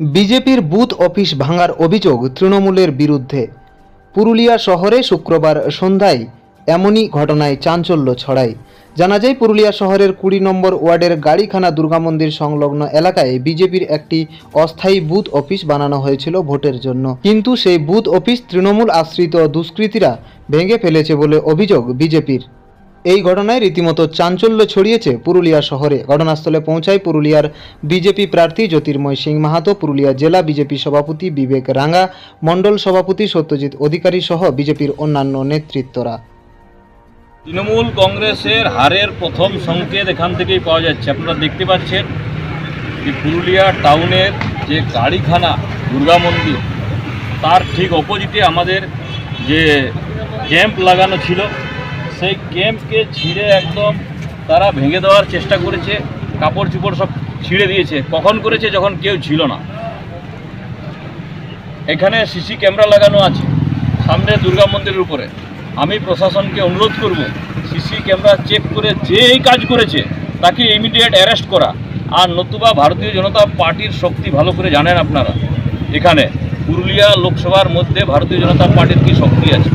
বিজেপির booth office ভাঙার অভিযোগ তৃণমূলের বিরুদ্ধে। পুরুলিয়া শহরে শুক্রবার সন্ধ্যায় এমনই ঘটনায় চাঞ্চল্য ছড়ায়। জানা যায়, পুরুলিয়া শহরের কুড়ি নম্বর ওয়ার্ডের গাড়িখানা দুর্গা মন্দির সংলগ্ন এলাকায় বিজেপির একটি অস্থায়ী বুথ অফিস বানানো হয়েছিল ভোটের জন্য। কিন্তু সেই বুথ অফিস তৃণমূল আশ্রিত দুষ্কৃতীরা ভেঙে ফেলেছে বলে অভিযোগ বিজেপির। এই ঘটনায় রীতিমতো চাঞ্চল্য ছড়িয়েছে পুরুলিয়া শহরে। ঘটনাস্থলে পৌঁছায় পুরুলিয়ার বিজেপি প্রার্থী জ্যোতির্ময় সিং মাহাতো, পুরুলিয়া জেলা বিজেপি সভাপতি বিবেক রাঙ্গা, মণ্ডল সভাপতি সত্যজিৎ অধিকারী সহ বিজেপির অন্যান্য নেতৃত্বরা। তৃণমূল কংগ্রেসের হারের প্রথম সংকেত এখান থেকেই পাওয়া যাচ্ছে। আপনারা দেখতে পাচ্ছেন যে পুরুলিয়া টাউনের যে গাড়িখানা, দুর্গা মন্দির, তার ঠিক অপোজিটে আমাদের যে ক্যাম্প লাগানো ছিল সেই ক্যাম্পকে ছিঁড়ে একদম তারা ভেঙে দেওয়ার চেষ্টা করেছে, কাপড় চুপড় সব ছিঁড়ে দিয়েছে। কখন করেছে যখন কেউ ছিল না। এখানে সিসি ক্যামেরা লাগানো আছে, সামনে দুর্গা মন্দিরের উপরে। আমি প্রশাসনকে অনুরোধ করব, সিসি ক্যামেরা চেক করে যে এই কাজ করেছে, তাকে ইমিডিয়েট অ্যারেস্ট করা। আর নতুবা ভারতীয় জনতা পার্টির শক্তি ভালো করে জানেন আপনারা। এখানে পুরুলিয়া লোকসভার মধ্যে ভারতীয় জনতা পার্টির কি শক্তি আছে?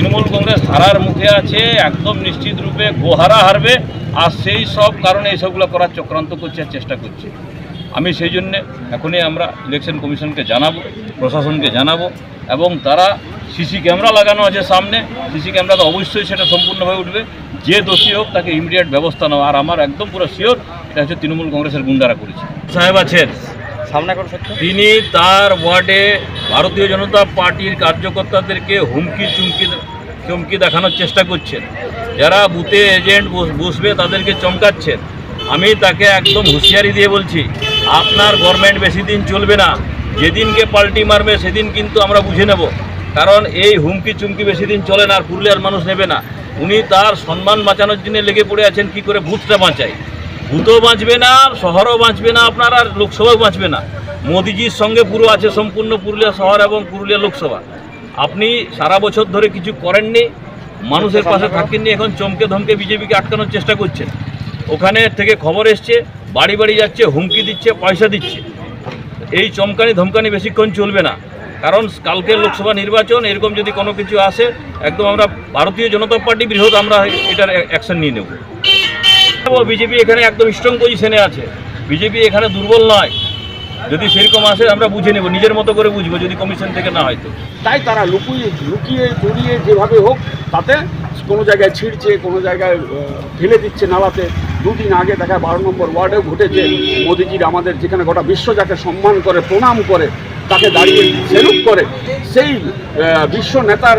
তৃণমূল কংগ্রেস হারার মুখে আছে একদম নিশ্চিত রূপে গোহারা হারবে আর সেই সব কারণে এইসবগুলো করার চক্রান্ত করছে আর চেষ্টা করছে। আমি সেই জন্যে এখনই আমরা ইলেকশন কমিশনকে জানাব প্রশাসনকে জানাব এবং তারা সিসি ক্যামেরা লাগানো আছে সামনে সিসি ক্যামেরা তো অবশ্যই সেটা সম্পূর্ণভাবে উঠবে। যে দোষী হোক তাকে ইমিডিয়েট ব্যবস্থা নেওয়া। আর আমার একদম পুরো শিওর এটা হচ্ছে তৃণমূল কংগ্রেসের গুন্ডারা করেছে। সাহেব আছেন? সামনে করে তিনি তার ওয়ার্ডে ভারতীয় জনতা পার্টির কার্যকর্তাদেরকে হুমকি চুমকি চমকি দেখানোর চেষ্টা করছেন। যারা বুথে এজেন্ট বসবে তাদেরকে চমকাচ্ছেন। আমি তাকে একদম হুঁশিয়ারি দিয়ে বলছি, আপনার গভর্নমেন্ট বেশি দিন চলবে না। যেদিনকে পাল্টি মারবে সেদিন কিন্তু আমরা বুঝে নেব। কারণ এই হুমকি চুমকি বেশি দিন চলে না, আর পুরুলিয়ার মানুষ নেবে না। উনি তার সম্মান বাঁচানোর জন্য লেগে পড়ে আছেন, কি করে ভূতটা বাঁচায়? ভূতও বাঁচবে না, শহরও বাঁচবে না, আপনার আর লোকসভাও বাঁচবে না। মোদিজির সঙ্গে পুরো আছে সম্পূর্ণ পুরুলিয়া শহর এবং পুরুলিয়া লোকসভা। আপনি সারা বছর ধরে কিছু করেননি, মানুষের পাশে থাকেননি, এখন চমকে ধমকে বিজেপিকে আটকানোর চেষ্টা করছেন। ওখানে থেকে খবর এসছে, বাড়ি বাড়ি যাচ্ছে, হুমকি দিচ্ছে, পয়সা দিচ্ছে। এই চমকানি ধমকানি বেশিক্ষণ চলবে না। কারণ কালকের লোকসভা নির্বাচন, এরকম যদি কোনো কিছু আসে, একদম আমরা ভারতীয় জনতা পার্টি বৃহৎ, আমরা এটার অ্যাকশন নিয়ে নেব। বিজেপি এখানে একদম স্ট্রং পজিশনে আছে। বিজেপি এখানে দুর্বল নয়। যদি সেরকম আসে আমরা বুঝে নেব নিজের মতো করে বুঝব যদি কমিশন থেকে না হয় তো। তাই তারা লুকিয়ে লুকিয়ে জড়িয়ে যেভাবে হোক তাতে কোনো জায়গায় ছিঁড়ছে কোনো জায়গায় ফেলে দিচ্ছে নালাতে। দুদিন আগে দেখা বারো নম্বর ওয়ার্ডেও ঘটেছে মোদিজির আমাদের যেখানে গোটা বিশ্ব যাকে সম্মান করে প্রণাম করে তাকে দাঁড়িয়ে সেলুট করে সেই বিশ্ব নেতার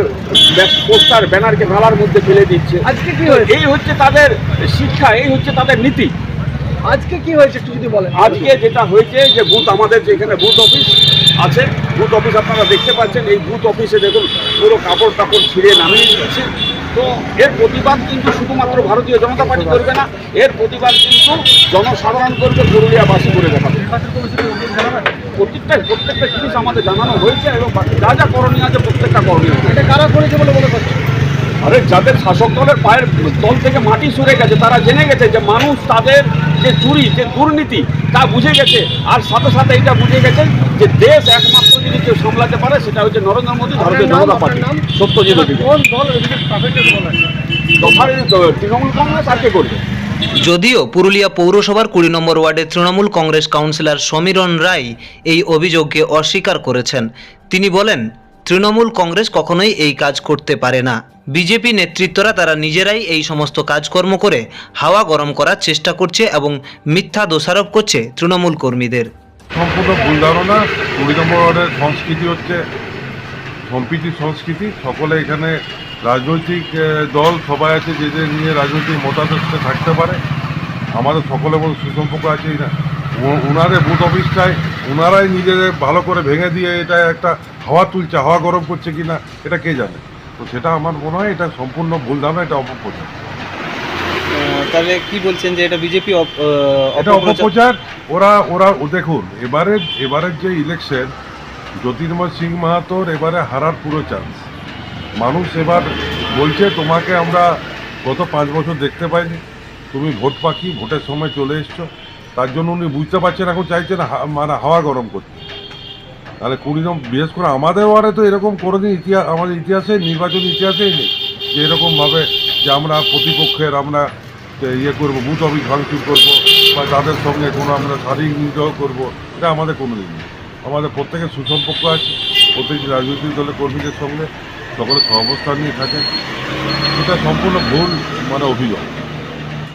পোস্টার ব্যানারকে নালার মধ্যে ফেলে দিচ্ছে। আজকে কি হয়েছে? এই হচ্ছে তাদের শিক্ষা এই হচ্ছে তাদের নীতি। আজকে কি হয়েছে একটু যদি বলেন। আজকে যেটা হয়েছে যে বুথ আমাদের যে এখানে বুথ অফিস আছে বুথ অফিস আপনারা দেখতে পাচ্ছেন এই বুথ অফিসে দেখুন পুরো কাপড় টাপড় ছিঁড়ে নামিয়ে দিচ্ছে তো এর প্রতিবাদ কিন্তু শুধুমাত্র ভারতীয় জনতা পার্টি করবে না এর প্রতিবাদ কিন্তু জনসাধারণ করবে পুরুলিয়াবাসী করে দেখাবে প্রত্যেকটা প্রত্যেকটা জিনিস আমাদের জানানো হয়েছে এবং যা যা করণীয় আছে প্রত্যেকটা করণীয়। এটা কারা করেছে বলে মনে করছে আরে যাদের শাসক দলের পায়ের তল থেকে মাটি সরে গেছে তারা জেনে গেছে যে মানুষ তাদের যে চুরি যে দুর্নীতি তা বুঝে গেছে। আর সাথে সাথে এটা বুঝে গেছে যে দেশ একমাত্র যদি কেউ সামলাতে পারে সেটা হচ্ছে নরেন্দ্র মোদী ভারতীয় জনতা পার্টি। সত্যজিৎ অধিকারী। কোন দল এদিকে পারফেক্ট দল আছে? তথাপি তৃণমূল কংগ্রেস আর কে করবে? যদিও পুরুলিয়া পৌরসভার কুড়ি নম্বর ওয়ার্ডে তৃণমূল কংগ্রেস কাউন্সিলর সমীরণ রায় এই অভিযোগকে অস্বীকার করেছেন। তিনি বলেন তৃণমূল কংগ্রেস কখনোই এই কাজ করতে পারে না। বিজেপি নেতৃত্বরা তারা নিজেরাই এই সমস্ত কাজকর্ম করে হাওয়া গরম করার চেষ্টা করছে এবং মিথ্যা দোষারোপ করছে তৃণমূল কর্মীদের। সম্পূর্ণ ভুল ধারণা। কুড়ি নম্বর ওয়ার্ডের সংস্কৃতি হচ্ছে সম্প্রীতির সংস্কৃতি। সকলে এখানে রাজনৈতিক দল সবাই আছে যে যে নিয়ে রাজনৈতিক মতাদর্শে থাকতে পারে। আমাদের সকলের মধ্যে সুসম্পর্ক আছে না। ওনাদের বুথ অফিসটায় ওনারাই নিজেদের ভালো করে ভেঙে দিয়ে এটা একটা হাওয়া তুলছে হাওয়া গরম করছে কি না এটা কে জানে? তো সেটা আমার মনে হয় এটা সম্পূর্ণ ভুল ধারণা এটা অপপ্রচার। তাহলে কি বলছেন যে এটা বিজেপি এটা অপপ্রচার? ওরা ওরা দেখুন এবারে এবারের যে ইলেকশন জ্যোতির্ময় সিং মাহাতোর এবারে হারার পুরো চান্স মানুষ এবার বলছে তোমাকে আমরা গত পাঁচ বছর দেখতে পাইনি। তুমি ভোট পাখি ভোটের সময় চলে এসছো। তার জন্য উনি বুঝতে পারছেন এখন চাইছেন মানে হাওয়া গরম করতে। তাহলে কুড়ি বিশেষ করে আমাদের ওয়ার্ডে তো এরকম কোনোদিন ইতিহাস আমাদের ইতিহাসে, নির্বাচন ইতিহাসেই নেই যে এরকমভাবে যে আমরা প্রতিপক্ষের আমরা ইয়ে করব, বুথ অফিস ভাঙচুর করব, বা তাদের সঙ্গে কোনো আমরা শারীরিক নিগ্রহ করব, এটা আমাদের কোনো দিন নেই। আমাদের প্রত্যেকের সুসম্পর্ক আছে প্রত্যেক রাজনৈতিক দলের কর্মীদের সঙ্গে সকলে সহাবস্থান নিয়ে থাকে এটা সম্পূর্ণ ভুল মানে অভিযোগ।